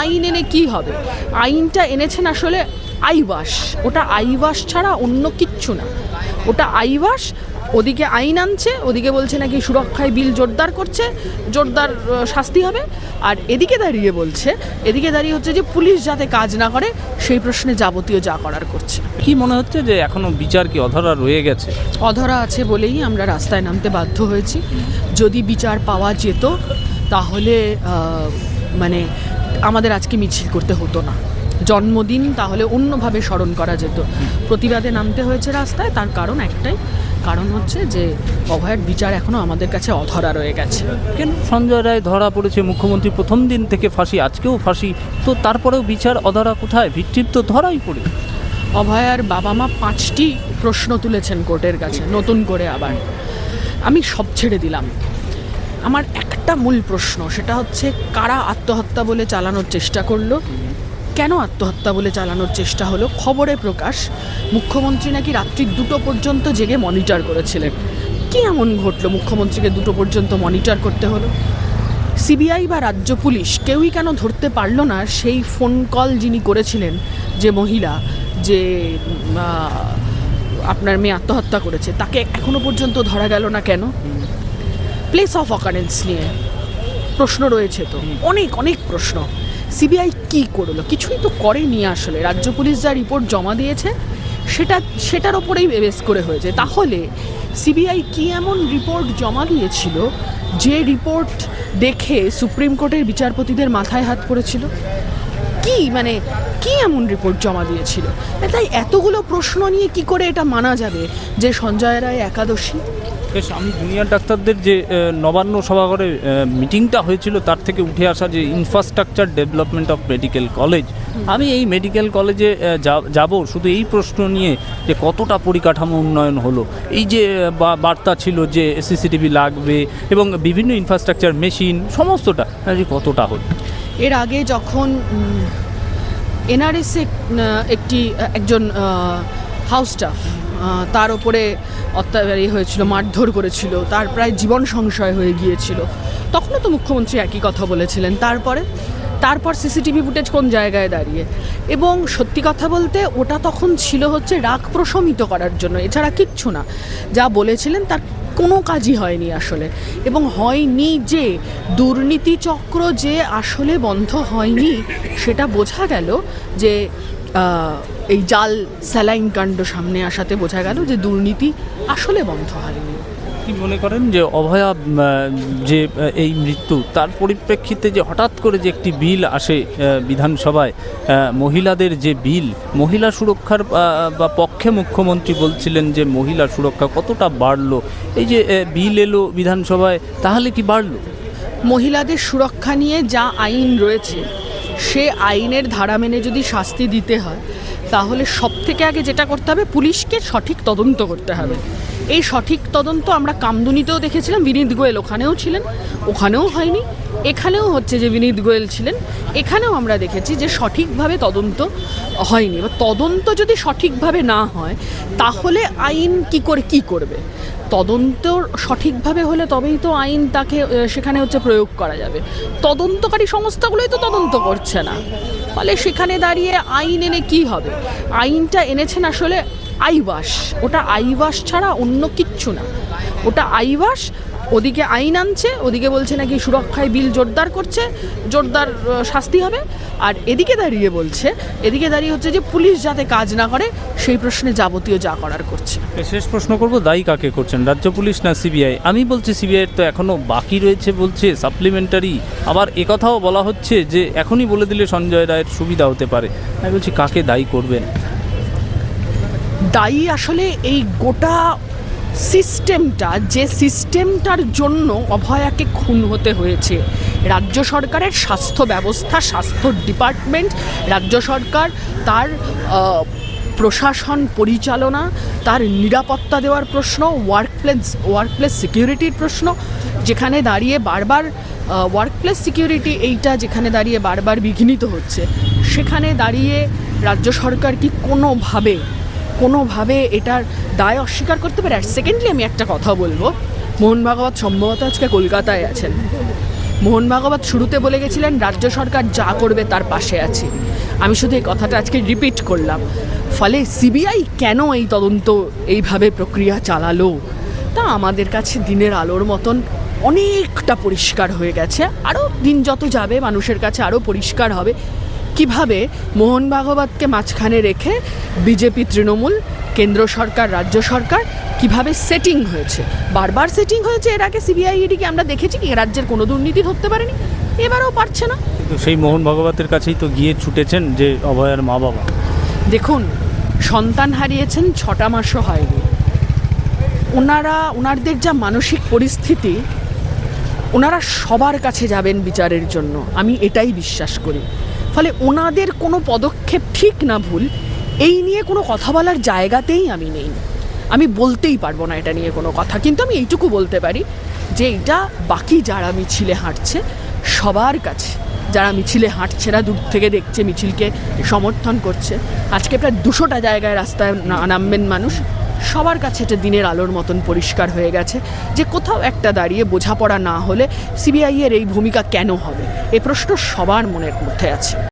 আইন এনে কি হবে? আইনটা এনেছেন আসলে আইবাস ওটা আইবাস ছাড়া অন্য কিচ্ছু না। ওটা আইবাস ওদিকে আইন আনছে ওদিকে বলছে নাকি সুরক্ষায় বিল জোরদার করছে জোরদার শাস্তি হবে। আর এদিকে দাঁড়িয়ে বলছে এদিকে দাঁড়িয়ে হচ্ছে যে পুলিশ যাতে কাজ না করে সেই প্রশ্নে যাবতীয় যা করার করছে। কি মনে হচ্ছে যে এখনও বিচার কি অধরা রয়ে গেছে? অধরা আছে বলেই আমরা রাস্তায় নামতে বাধ্য হয়েছি। যদি বিচার পাওয়া যেত তাহলে মানে আমাদের আজকে মিছিল করতে হতো না। জন্মদিন তাহলে অন্যভাবে স্মরণ করা যেত। প্রতিবাদে নামতে হয়েছে রাস্তায় তার কারণ একটাই। কারণ হচ্ছে যে অভয়ের বিচার এখনও আমাদের কাছে অধরা রয়ে গেছে। কেন? সঞ্জয় রায় ধরা পড়েছে মুখ্যমন্ত্রী প্রথম দিন থেকে ফাঁসি আজকেও ফাঁসি। তো তারপরেও বিচার অধরা কোথায়? ভিক্টিম তো ধরাই পড়ে। অভয়ার বাবা মা পাঁচটি প্রশ্ন তুলেছেন কোর্টের কাছে নতুন করে আবার। আমি সব ছেড়ে দিলাম। আমার একটা মূল প্রশ্ন, সেটা হচ্ছে কারা আত্মহত্যা বলে চালানোর চেষ্টা করল? কেন আত্মহত্যা বলে চালানোর চেষ্টা হলো? খবরে প্রকাশ, মুখ্যমন্ত্রী নাকি রাত্রি দুটো পর্যন্ত জেগে মনিটর করেছিলেন। কি এমন ঘটলো? মুখ্যমন্ত্রীকে দুটো পর্যন্ত মনিটর করতে হলো? সিবিআই বা রাজ্য পুলিশ কেউই কেন ধরতে পারল না সেই ফোন কল যিনি করেছিলেন যে মহিলা, যে আপনার মেয়ে আত্মহত্যা করেছে, তাকে এখনও পর্যন্ত ধরা গেল না কেন? প্লেস অফ অকারেন্স নিয়ে প্রশ্ন রয়েছে তো। অনেক অনেক প্রশ্ন। সিবিআই কি করল? কিছুই তো করেনি আসলে। রাজ্য পুলিশ যা রিপোর্ট জমা দিয়েছে, সেটা, সেটার ওপরেই বেস করে হয়েছে। তাহলে সিবিআই কি এমন রিপোর্ট জমা দিয়েছিল, যে রিপোর্ট দেখে সুপ্রিম কোর্টের বিচারপতিদের মাথায় হাত পড়েছিল? কি মানে কি এমন রিপোর্ট জমা দিয়েছিল? তাই এতগুলো প্রশ্ন নিয়ে কি করে এটা মানা যাবে যে সঞ্জয় রায় একাদশী? বেশ আমি জুনিয়র ডাক্তারদের যে নবান্ন সভাঘরে মিটিংটা হয়েছিল তার থেকে উঠে আসা যে infrastructure development of medical college আমি এই মেডিকেল কলেজে যা- যাব। শুধু এই প্রশ্ন নিয়ে যে কতটা পরিকাঠামো উন্নয়ন হলো এই যে বা- বার্তা ছিল যে সিসিটিভি লাগবে এবং বিভিন্ন ইনফ্রাস্ট্রাকচার মেশিন সমস্তটা যে কতটা হলো। এর আগে যখন এনআরএসে একটি একজন হাউস স্টাফ তার ওপরে অত্যাচার হয়েছিল, মারধর করেছিল, তার প্রায় জীবন সংশয় হয়ে গিয়েছিল। তখনও তো মুখ্যমন্ত্রী একই কথা বলেছিলেন। তারপরে, তারপর সিসিটিভি ফুটেজ কোন জায়গায় দাঁড়িয়ে? এবং সত্যি কথা বলতে, ওটা তখন ছিল হচ্ছে রাগ প্রশমিত করার জন্য। এছাড়া কিচ্ছু না। যা বলেছিলেন, তার কোনো কাজই হয়নি আসলে। এবং হয়নি যে দুর্নীতি চক্র যে আসলে বন্ধ হয়নি, সেটা বোঝা গেল যে এই জাল স্যালাইন কাণ্ড সামনে আসাতে বোঝা গেল যে দুর্নীতি আসলে বন্ধ হয়নি। কি মনে করেন যে অভয়া যে এই মৃত্যু তার পরিপ্রেক্ষিতে যে হঠাৎ করে যে একটি বিল আসে বিধানসভায় মহিলাদের যে বিল মহিলা সুরক্ষার বা পক্ষে মুখ্যমন্ত্রী বলছিলেন যে মহিলা সুরক্ষা কতটা বাড়লো এই যে বিল এলো বিধানসভায় তাহলে কি বাড়লো? মহিলাদের সুরক্ষা নিয়ে যা আইন রয়েছে সে আইনের ধারা মেনে যদি শাস্তি দিতে হয়, তাহলে সব থেকে আগে যেটা করতে হবে, পুলিশকে সঠিক তদন্ত করতে হবে। এই সঠিক তদন্ত আমরা কামদুনিতেও দেখেছিলাম, বিনীত গোয়েল ওখানেও ছিলেন, ওখানেও হয়নি, এখানেও হচ্ছে যে বিনীত গোয়েল ছিলেন, এখানেও আমরা দেখেছি যে সঠিকভাবে তদন্ত হয়নি। এবার তদন্ত যদি সঠিকভাবে না হয়, তাহলে আইন কি করে, কি করবে? তদন্ত সঠিকভাবে হলে তবেই তো আইন তাকে সেখানে হচ্ছে প্রয়োগ করা যাবে। তদন্তকারী সংস্থাগুলোই তো তদন্ত করছে না। ফলে সেখানে দাঁড়িয়ে আইন এনে কি হবে? আইনটা এনেছেন আসলে আইবাস ওটা আইবাস ছাড়া অন্য কিচ্ছু না। ওটা আইবাস ওদিকে আইন আনছে ওদিকে বলছে নাকি সুরক্ষায় বিল জোরদার করছে জোরদার শাস্তি হবে। আর এদিকে দাঁড়িয়ে বলছে এদিকে দাঁড়িয়ে হচ্ছে যে পুলিশ যাতে কাজ না করে সেই প্রশ্নে যাবতীয় যা করার করছে। শেষ প্রশ্ন করব দায়ী কাকে করছেন রাজ্য পুলিশ না সিবিআই? আমি বলছি সিবিআইয়ের তো এখনও বাকি রয়েছে বলছে সাপ্লিমেন্টারি আবার একথাও বলা হচ্ছে যে এখনই বলে দিলে সঞ্জয় রায়ের সুবিধা হতে পারে। আমি বলছি কাকে দায়ী করবেন? দায়ী আসলে এই গোটা সিস্টেমটা, যে সিস্টেমটার জন্য অভয়াকে খুন হতে হয়েছে। রাজ্য সরকারের স্বাস্থ্য ব্যবস্থা, স্বাস্থ্য ডিপার্টমেন্ট, রাজ্য সরকার, তার প্রশাসন পরিচালনা, তার নিরাপত্তা দেওয়ার প্রশ্ন ওয়ার্ক প্লেস ওয়ার্ক প্লেস সিকিউরিটির প্রশ্ন, যেখানে দাঁড়িয়ে বারবার ওয়ার্ক প্লেস সিকিউরিটি এইটা যেখানে দাঁড়িয়ে বারবার বিঘ্নিত হচ্ছে। সেখানে দাঁড়িয়ে রাজ্য সরকার কি কোনোভাবে কোনোভাবে এটার দায় অস্বীকার করতে পারে? আর সেকেন্ডলি আমি একটা কথা বলব। মোহন ভাগবত সম্ভবত আজকে কলকাতায় আছেন। মোহন ভাগবত শুরুতে বলে গেছিলেন, রাজ্য সরকার যা করবে তার পাশে আছে। আমি শুধু এই কথাটা আজকে রিপিট করলাম। ফলে সিবিআই কেন এই তদন্ত, এইভাবে প্রক্রিয়া চালালো? তা আমাদের কাছে দিনের আলোর মতন অনেকটা পরিষ্কার হয়ে গেছে। আরও দিন যত যাবে, মানুষের কাছে আরও পরিষ্কার হবে। কীভাবে মোহন ভাগবতকে মাঝখানে রেখে বিজেপি তৃণমূল কেন্দ্র সরকার রাজ্য সরকার কীভাবে সেটিং হয়েছে? বারবার সেটিং হয়েছে এর আগে সিবিআই ইডিকে আমরা দেখেছি কি রাজ্যের কোনো দুর্নীতি ধরতে পারেনি এবারেও পারছে না। কিন্তু সেই মোহন ভগবতের কাছেই তো গিয়ে ছুটেছেন যে অভয়ার মা বাবা। দেখুন সন্তান হারিয়েছেন ছটা মাসও হয়নি। ওনারা ওনারদের যা মানসিক পরিস্থিতি ওনারা সবার কাছে যাবেন বিচারের জন্য। আমি এটাই বিশ্বাস করি। ফলে ওনাদের কোনো পদক্ষেপ ঠিক না ভুল। এই নিয়ে কোনো কথা বলার জায়গাতেই আমি নেই। আমি বলতেই পারব না এটা নিয়ে কোনো কথা, কিন্তু আমি এইটুকু বলতে পারি যে এটা বাকি যারা মিছিলে হাঁটছে, সবার কাছে। যারা মিছিলে হাঁটছে না দূর থেকে দেখছে, মিছিলকে সমর্থন করছে। আজকে প্রায় দুশোটা জায়গায় রাস্তায় নামবেন মানুষ। সবার কাছে এটা দিনের আলোর মতন পরিষ্কার হয়ে গেছে যে কোথাও একটা দাঁড়িয়ে বোঝাপড়া না হলে সিবিআইয়ের এই ভূমিকা কেন হবে? এ প্রশ্ন সবার মনের মধ্যে আছে।